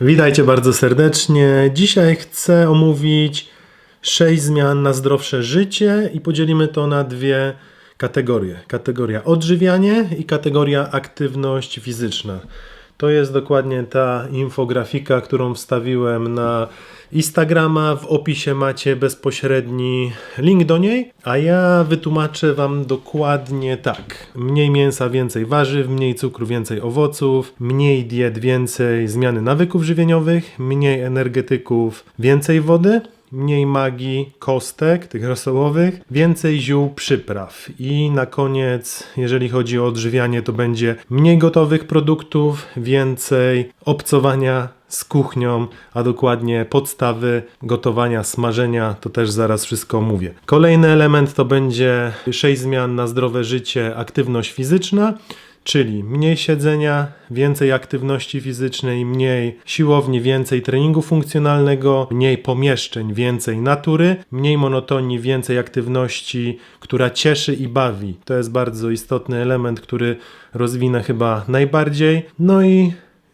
Witajcie bardzo serdecznie. Dzisiaj chcę omówić 6 zmian na zdrowsze życie i podzielimy to na dwie kategorie. Kategoria odżywianie i kategoria aktywność fizyczna. To jest dokładnie ta infografika, którą wstawiłem na Instagrama. W opisie macie bezpośredni link do niej, a ja wytłumaczę Wam dokładnie tak. Mniej mięsa, więcej warzyw, mniej cukru, więcej owoców, mniej diet, więcej zmiany nawyków żywieniowych, mniej energetyków, więcej wody mniej magii, kostek, tych rosołowych, więcej ziół, przypraw. I na koniec, jeżeli chodzi o odżywianie, to będzie mniej gotowych produktów, więcej obcowania z kuchnią, a dokładnie podstawy gotowania, smażenia, to też zaraz wszystko mówię. Kolejny element to będzie 6 zmian na zdrowe życie, aktywność fizyczna. Czyli mniej siedzenia, więcej aktywności fizycznej, mniej siłowni, więcej treningu funkcjonalnego, mniej pomieszczeń, więcej natury, mniej monotonii, więcej aktywności, która cieszy i bawi. To jest bardzo istotny element, który rozwinę chyba najbardziej. No i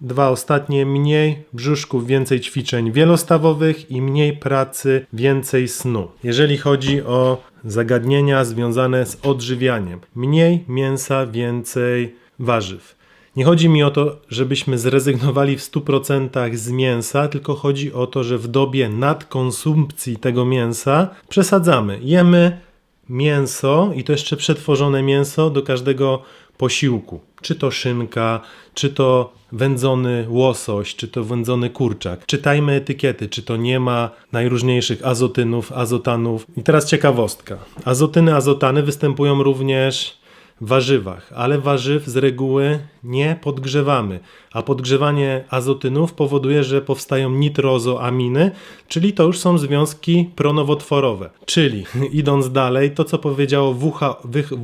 Dwa ostatnie, mniej brzuszków, więcej ćwiczeń wielostawowych i mniej pracy, więcej snu. Jeżeli chodzi o zagadnienia związane z odżywianiem, mniej mięsa, więcej warzyw. Nie chodzi mi o to, żebyśmy zrezygnowali w 100% z mięsa, tylko chodzi o to, że w dobie nadkonsumpcji tego mięsa przesadzamy. Jemy mięso i to jeszcze przetworzone mięso do każdego posiłku. Czy to szynka, czy to wędzony łosoś, czy to wędzony kurczak. Czytajmy etykiety, czy to nie ma najróżniejszych azotynów, azotanów. I teraz ciekawostka. Azotyny, azotany występują również warzywach, ale warzyw z reguły nie podgrzewamy, a podgrzewanie azotynów powoduje, że powstają nitrozoaminy, czyli to już są związki pronowotworowe. Czyli idąc dalej, to co powiedziało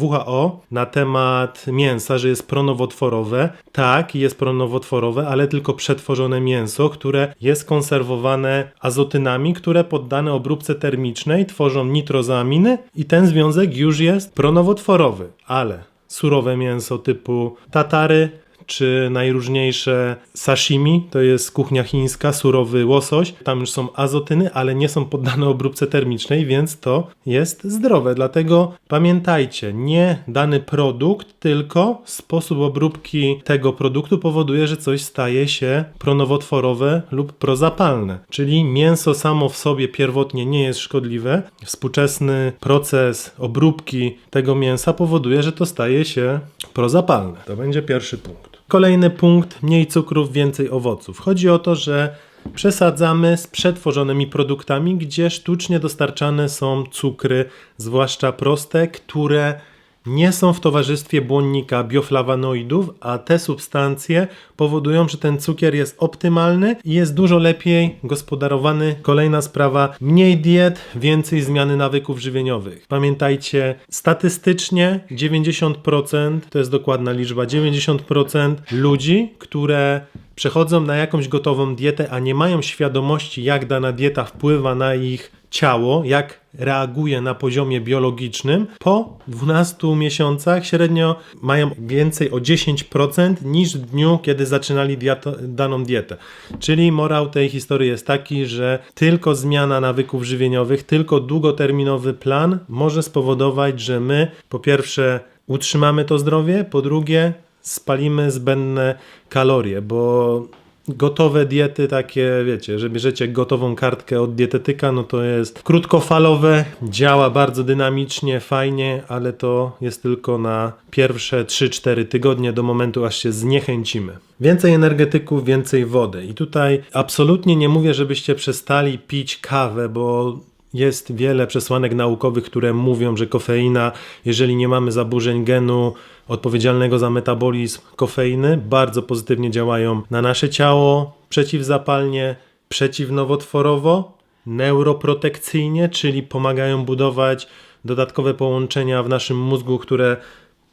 WHO na temat mięsa, że jest pronowotworowe, tak, jest pronowotworowe, ale tylko przetworzone mięso, które jest konserwowane azotynami, które poddane obróbce termicznej tworzą nitrozoaminy i ten związek już jest pronowotworowy, ale surowe mięso typu tatary, czy najróżniejsze sashimi, to jest kuchnia chińska, surowy łosoś. Tam już są azotyny, ale nie są poddane obróbce termicznej, więc to jest zdrowe. Dlatego pamiętajcie, nie dany produkt, tylko sposób obróbki tego produktu powoduje, że coś staje się pronowotworowe lub prozapalne. Czyli mięso samo w sobie pierwotnie nie jest szkodliwe. Współczesny proces obróbki tego mięsa powoduje, że to staje się prozapalne. To będzie pierwszy punkt. Kolejny punkt: mniej cukrów, więcej owoców. Chodzi o to, że przesadzamy z przetworzonymi produktami, gdzie sztucznie dostarczane są cukry, zwłaszcza proste, które nie są w towarzystwie błonnika bioflawanoidów, a te substancje powodują, że ten cukier jest optymalny i jest dużo lepiej gospodarowany. Kolejna sprawa, mniej diet, więcej zmiany nawyków żywieniowych. Pamiętajcie, statystycznie 90% to jest dokładna liczba, 90% ludzi, które przechodzą na jakąś gotową dietę, a nie mają świadomości, jak dana dieta wpływa na ich ciało, jak reaguje na poziomie biologicznym, po 12 miesiącach średnio mają więcej o 10% niż w dniu, kiedy zaczynali diato, daną dietę. Czyli morał tej historii jest taki, że tylko zmiana nawyków żywieniowych, tylko długoterminowy plan może spowodować, że my po pierwsze utrzymamy to zdrowie, po drugie spalimy zbędne kalorie, bo gotowe diety takie, wiecie, że bierzecie gotową kartkę od dietetyka, no to jest krótkofalowe, działa bardzo dynamicznie, fajnie, ale to jest tylko na pierwsze 3-4 tygodnie do momentu, aż się zniechęcimy. Więcej energetyków, więcej wody. I tutaj absolutnie nie mówię, żebyście przestali pić kawę, bo jest wiele przesłanek naukowych, które mówią, że kofeina, jeżeli nie mamy zaburzeń genu odpowiedzialnego za metabolizm kofeiny, bardzo pozytywnie działają na nasze ciało, przeciwzapalnie, przeciwnowotworowo, neuroprotekcyjnie, czyli pomagają budować dodatkowe połączenia w naszym mózgu, które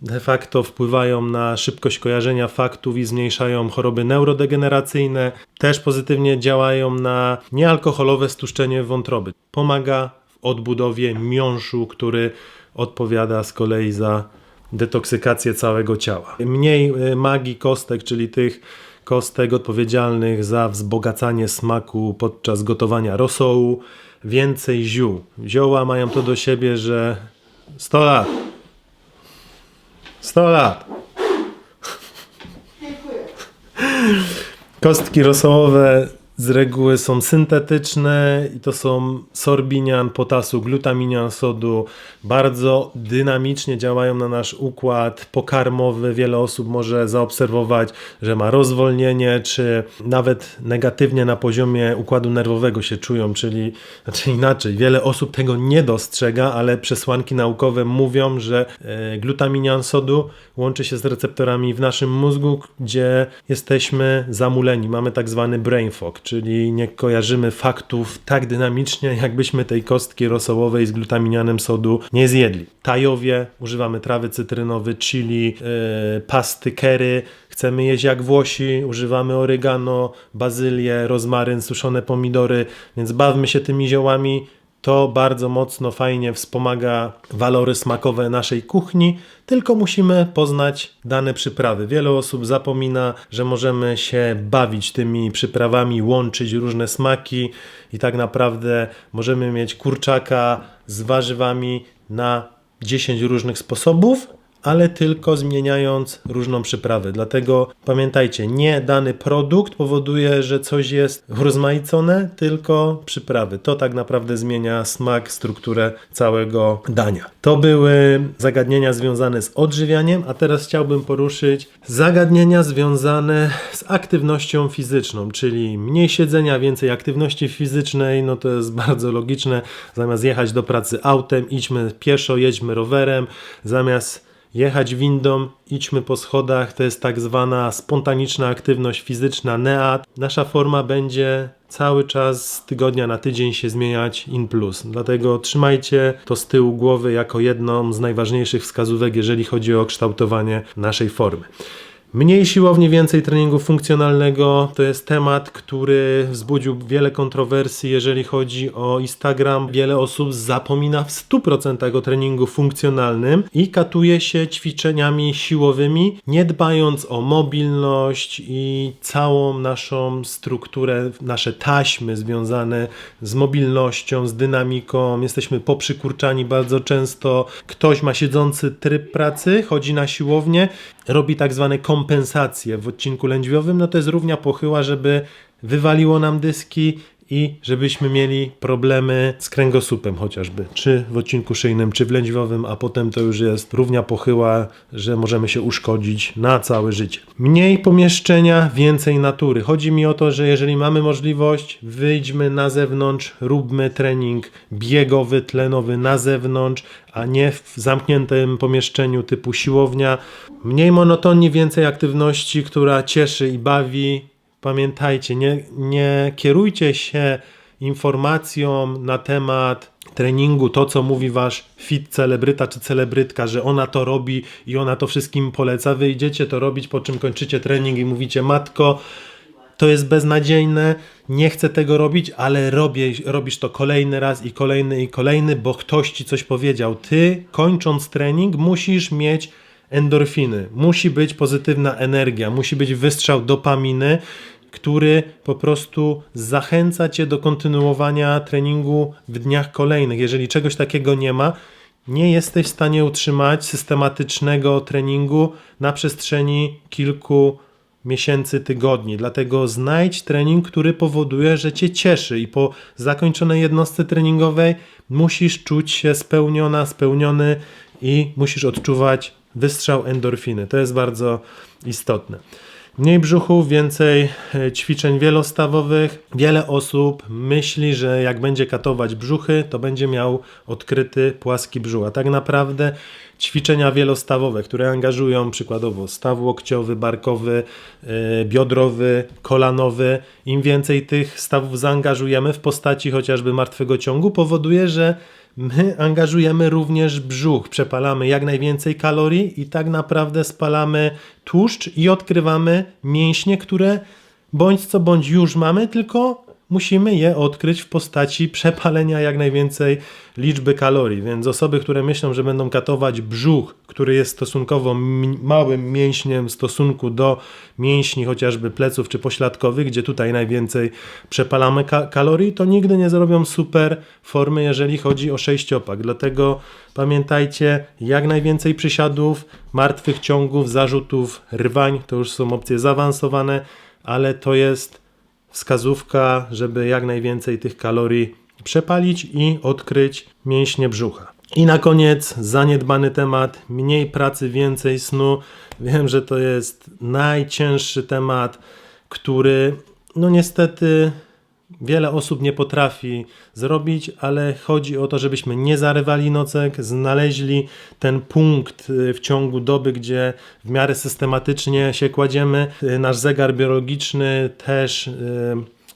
de facto wpływają na szybkość kojarzenia faktów i zmniejszają choroby neurodegeneracyjne. Też pozytywnie działają na niealkoholowe stuszczenie wątroby. Pomaga w odbudowie miąższu, który odpowiada z kolei za detoksykację całego ciała. Mniej y, magii kostek, czyli tych kostek odpowiedzialnych za wzbogacanie smaku podczas gotowania rosołu, więcej ziół. Zioła mają to do siebie, że 100 lat. 100 lat. Kostki rosołowe z reguły są syntetyczne i to są sorbinian potasu, glutaminian sodu. Bardzo dynamicznie działają na nasz układ pokarmowy. Wiele osób może zaobserwować, że ma rozwolnienie, czy nawet negatywnie na poziomie układu nerwowego się czują, czyli znaczy inaczej. Wiele osób tego nie dostrzega, ale przesłanki naukowe mówią, że e, glutaminian sodu łączy się z receptorami w naszym mózgu, gdzie jesteśmy zamuleni. Mamy tak zwany brain fog, czyli nie kojarzymy faktów tak dynamicznie, jakbyśmy tej kostki rosołowej z glutaminianem sodu nie zjedli. Tajowie, używamy trawy cytrynowy, chili, yy, pasty curry, chcemy jeść jak Włosi, używamy oregano, bazylię, rozmaryn, suszone pomidory, więc bawmy się tymi ziołami. To bardzo mocno, fajnie wspomaga walory smakowe naszej kuchni, tylko musimy poznać dane przyprawy. Wiele osób zapomina, że możemy się bawić tymi przyprawami, łączyć różne smaki i tak naprawdę możemy mieć kurczaka z warzywami na 10 różnych sposobów, ale tylko zmieniając różną przyprawę. Dlatego pamiętajcie, nie dany produkt powoduje, że coś jest urozmaicone, tylko przyprawy. To tak naprawdę zmienia smak, strukturę całego dania. To były zagadnienia związane z odżywianiem, a teraz chciałbym poruszyć zagadnienia związane z aktywnością fizyczną, czyli mniej siedzenia, więcej aktywności fizycznej, no to jest bardzo logiczne. Zamiast jechać do pracy autem, idźmy pieszo, jedźmy rowerem, zamiast jechać windą, idźmy po schodach, to jest tak zwana spontaniczna aktywność fizyczna NEAT. Nasza forma będzie cały czas z tygodnia na tydzień się zmieniać in plus. Dlatego trzymajcie to z tyłu głowy jako jedną z najważniejszych wskazówek, jeżeli chodzi o kształtowanie naszej formy. Mniej siłownie, więcej treningu funkcjonalnego to jest temat, który wzbudził wiele kontrowersji, jeżeli chodzi o Instagram. Wiele osób zapomina w 100% o treningu funkcjonalnym i katuje się ćwiczeniami siłowymi, nie dbając o mobilność i całą naszą strukturę, nasze taśmy związane z mobilnością, z dynamiką. Jesteśmy poprzykurczani bardzo często. Ktoś ma siedzący tryb pracy, chodzi na siłownię, robi tak zwane kompensacje. W odcinku lędźwiowym, no to jest równia pochyła, żeby wywaliło nam dyski i żebyśmy mieli problemy z kręgosłupem chociażby, czy w odcinku szyjnym, czy w lędźwiowym, a potem to już jest równia pochyła, że możemy się uszkodzić na całe życie. Mniej pomieszczenia, więcej natury. Chodzi mi o to, że jeżeli mamy możliwość, wyjdźmy na zewnątrz, róbmy trening biegowy, tlenowy na zewnątrz, a nie w zamkniętym pomieszczeniu typu siłownia. Mniej monotonii, więcej aktywności, która cieszy i bawi, Pamiętajcie, nie, nie kierujcie się informacją na temat treningu, to co mówi wasz fit celebryta czy celebrytka, że ona to robi i ona to wszystkim poleca. Wyjdziecie to robić, po czym kończycie trening i mówicie, matko, to jest beznadziejne, nie chcę tego robić, ale robię, robisz to kolejny raz i kolejny i kolejny, bo ktoś ci coś powiedział. Ty, kończąc trening, musisz mieć endorfiny, musi być pozytywna energia, musi być wystrzał dopaminy, który po prostu zachęca cię do kontynuowania treningu w dniach kolejnych. Jeżeli czegoś takiego nie ma, nie jesteś w stanie utrzymać systematycznego treningu na przestrzeni kilku miesięcy, tygodni. Dlatego znajdź trening, który powoduje, że cię cieszy i po zakończonej jednostce treningowej musisz czuć się spełniona, spełniony i musisz odczuwać wystrzał endorfiny. To jest bardzo istotne. Mniej brzuchu, więcej e, ćwiczeń wielostawowych. Wiele osób myśli, że jak będzie katować brzuchy, to będzie miał odkryty płaski brzuch. A tak naprawdę ćwiczenia wielostawowe, które angażują przykładowo staw łokciowy, barkowy, yy, biodrowy, kolanowy, im więcej tych stawów zaangażujemy w postaci chociażby martwego ciągu, powoduje, że my angażujemy również brzuch, przepalamy jak najwięcej kalorii i tak naprawdę spalamy tłuszcz i odkrywamy mięśnie, które bądź co bądź już mamy, tylko musimy je odkryć w postaci przepalenia jak najwięcej liczby kalorii. Więc osoby, które myślą, że będą katować brzuch, który jest stosunkowo małym mięśniem w stosunku do mięśni chociażby pleców czy pośladkowych, gdzie tutaj najwięcej przepalamy ka- kalorii, to nigdy nie zrobią super formy, jeżeli chodzi o sześciopak. Dlatego pamiętajcie, jak najwięcej przysiadów, martwych ciągów, zarzutów, rwań, to już są opcje zaawansowane, ale to jest wskazówka, żeby jak najwięcej tych kalorii przepalić i odkryć mięśnie brzucha. I na koniec zaniedbany temat, mniej pracy, więcej snu. Wiem, że to jest najcięższy temat, który no niestety wiele osób nie potrafi zrobić, ale chodzi o to, żebyśmy nie zarywali nocek, znaleźli ten punkt y, w ciągu doby, gdzie w miarę systematycznie się kładziemy. Y, Nasz zegar biologiczny też y,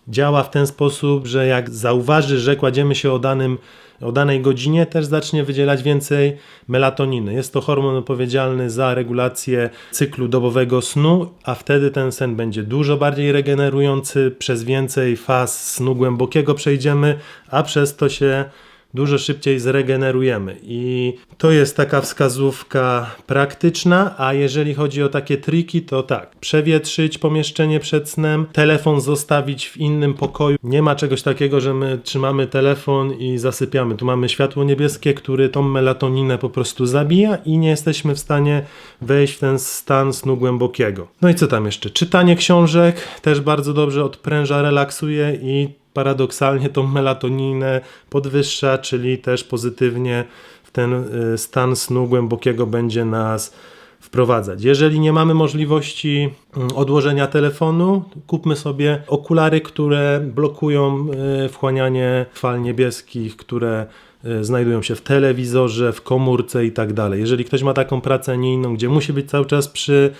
działa w ten sposób, że jak zauważy, że kładziemy się o danym o danej godzinie też zacznie wydzielać więcej melatoniny. Jest to hormon odpowiedzialny za regulację cyklu dobowego snu, a wtedy ten sen będzie dużo bardziej regenerujący, przez więcej faz snu głębokiego przejdziemy, a przez to się dużo szybciej zregenerujemy. I to jest taka wskazówka praktyczna, a jeżeli chodzi o takie triki, to tak, przewietrzyć pomieszczenie przed snem, telefon zostawić w innym pokoju. Nie ma czegoś takiego, że my trzymamy telefon i zasypiamy. Tu mamy światło niebieskie, które tą melatoninę po prostu zabija i nie jesteśmy w stanie wejść w ten stan snu głębokiego. No i co tam jeszcze? Czytanie książek też bardzo dobrze odpręża, relaksuje i paradoksalnie tą melatoninę podwyższa, czyli też pozytywnie w ten y, stan snu głębokiego będzie nas wprowadzać. Jeżeli nie mamy możliwości mm, odłożenia telefonu, kupmy sobie okulary, które blokują y, wchłanianie fal niebieskich, które y, znajdują się w telewizorze, w komórce i tak dalej. Jeżeli ktoś ma taką pracę, a nie inną, gdzie musi być cały czas przy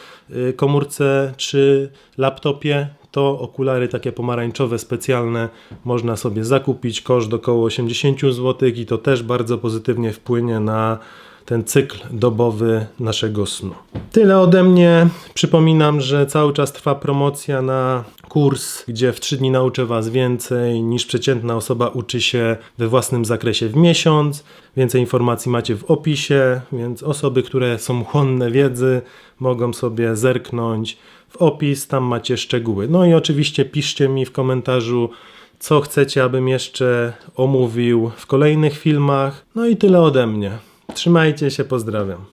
komórce czy laptopie, to okulary takie pomarańczowe, specjalne można sobie zakupić. Koszt około 80 zł i to też bardzo pozytywnie wpłynie na ten cykl dobowy naszego snu. Tyle ode mnie. Przypominam, że cały czas trwa promocja na kurs, gdzie w 3 dni nauczę Was więcej niż przeciętna osoba uczy się we własnym zakresie w miesiąc. Więcej informacji macie w opisie, więc osoby, które są chłonne wiedzy, mogą sobie zerknąć w opis, tam macie szczegóły. No i oczywiście piszcie mi w komentarzu, co chcecie, abym jeszcze omówił w kolejnych filmach. No i tyle ode mnie. Trzymajcie się, pozdrawiam.